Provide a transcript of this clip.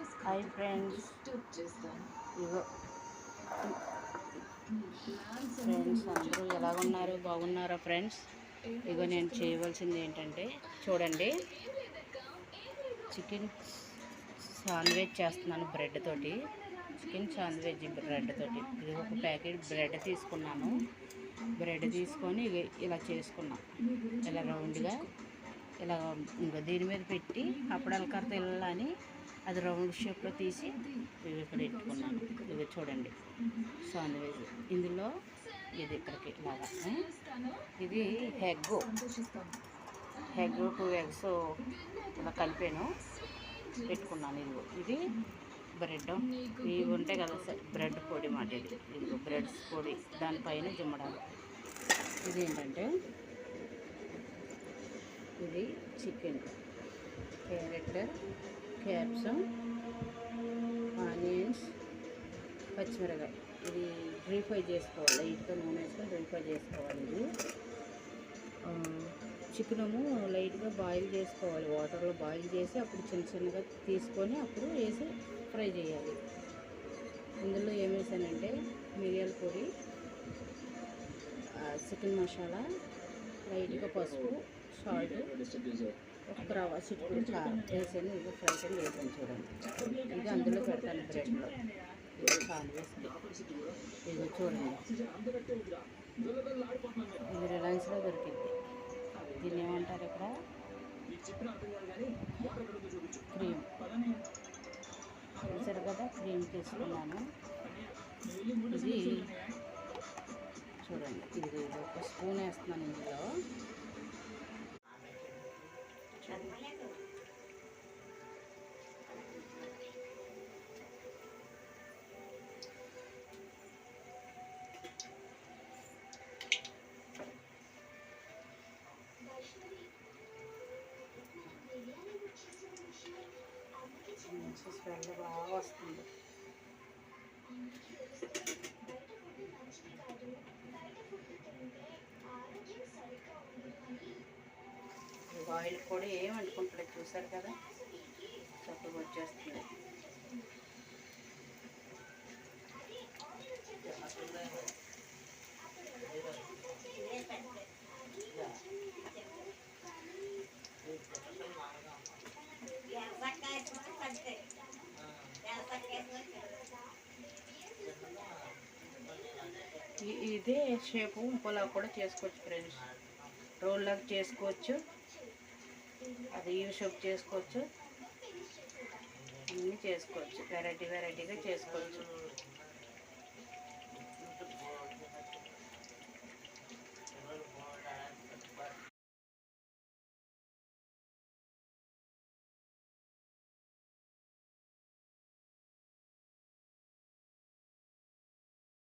Hi friends ఇగో friends అందరూ ఎలాగున్నారు? బాగున్నారా friends ఇగో నేను చేయవలసింది ఏంటంటే చూడండి. చికెన్ శాండ్విచ్ చేస్తున్నాను బ్రెడ్ తోటి. చికెన్ శాండ్విచ్ బ్రెడ్ తోటి. ఇది ఒక ప్యాకెట్ బ్రెడ్ తీసుకున్నాను. బ్రెడ్ తీసుకొని ఇలా చేసుకున్నాను ఇలా రౌండ్గా ఇలా ఇంకా దీని మీద పెట్టి అప్పడాల కర్త వెళ్ళాలని అది రౌండ్ షేప్లో తీసి ఇవి ఇక్కడ పెట్టుకున్నాను. ఇవి చూడండి. శాండ్విచ్ ఇందులో ఇది ఇక్కడికి ఇలాగా ఇది హెగ్ హెగ్ టూ ఎగ్స్ ఇలా కలిపాను. పెట్టుకున్నాను ఇదిగో. ఇది బ్రెడ్. ఇవి ఉంటాయి కదా సార్ బ్రెడ్ పొడి మాట ఇది. ఇదిగో బ్రెడ్ పొడి. దానిపైన జిమ్మడాలు. ఇది ఏంటంటే ఇది చికెన్. క్యారెట్ క్యాప్సమ్ ఆనియన్స్ పచ్చిమిరకాయ ఇది డ్రీ ఫ్రై చేసుకోవాలి. లైట్గా నూనె వేసుకొని డ్రీ ఫ్రై చేసుకోవాలి ఇది. చికెనము లైట్గా బాయిల్ చేసుకోవాలి. వాటర్లో బాయిల్ చేసి అప్పుడు చిన్న చిన్నగా తీసుకొని అప్పుడు వేసి ఫ్రై చేయాలి. ఇందులో ఏం వేసానంటే మిరియాల పొడి చికెన్ మసాలా లైట్గా పసుపు సాల్ట్ ఒక రవ్వ చిక్కుడు వేసాను ఇది ఫ్రై కింద వేసాను చూడండి. ఇది అందులో పెడతాను బ్రెడ్లో ఇది ఇది చూడండి. ఇది రిలయన్స్లో దొరికింది. దీన్ని ఏమంటారు ఇక్కడ? క్రీమ్. చూసారు కదా క్రీమ్ తీసుకున్నాను. ఇది చూడండి. ఇది ఇది ఒక స్పూన్ వేస్తున్నాను ఇందులో. మంచి స్మెల్ బాగా వస్తుంది. ఆయిల్ కూడా ఏం వండుకుంటలేదు చూసారు కదా? చక్కగా వచ్చేస్తుంది. ఇదే షేపు ఇంకోలా కూడా చేసుకోవచ్చు ఫ్రెండ్స్ రోల్ లాగా చేసుకోవచ్చు. అది యూ షేప్ చేసుకోవచ్చు. అన్నీ చేసుకోవచ్చు. వెరైటీ వెరైటీగా చేసుకోవచ్చు.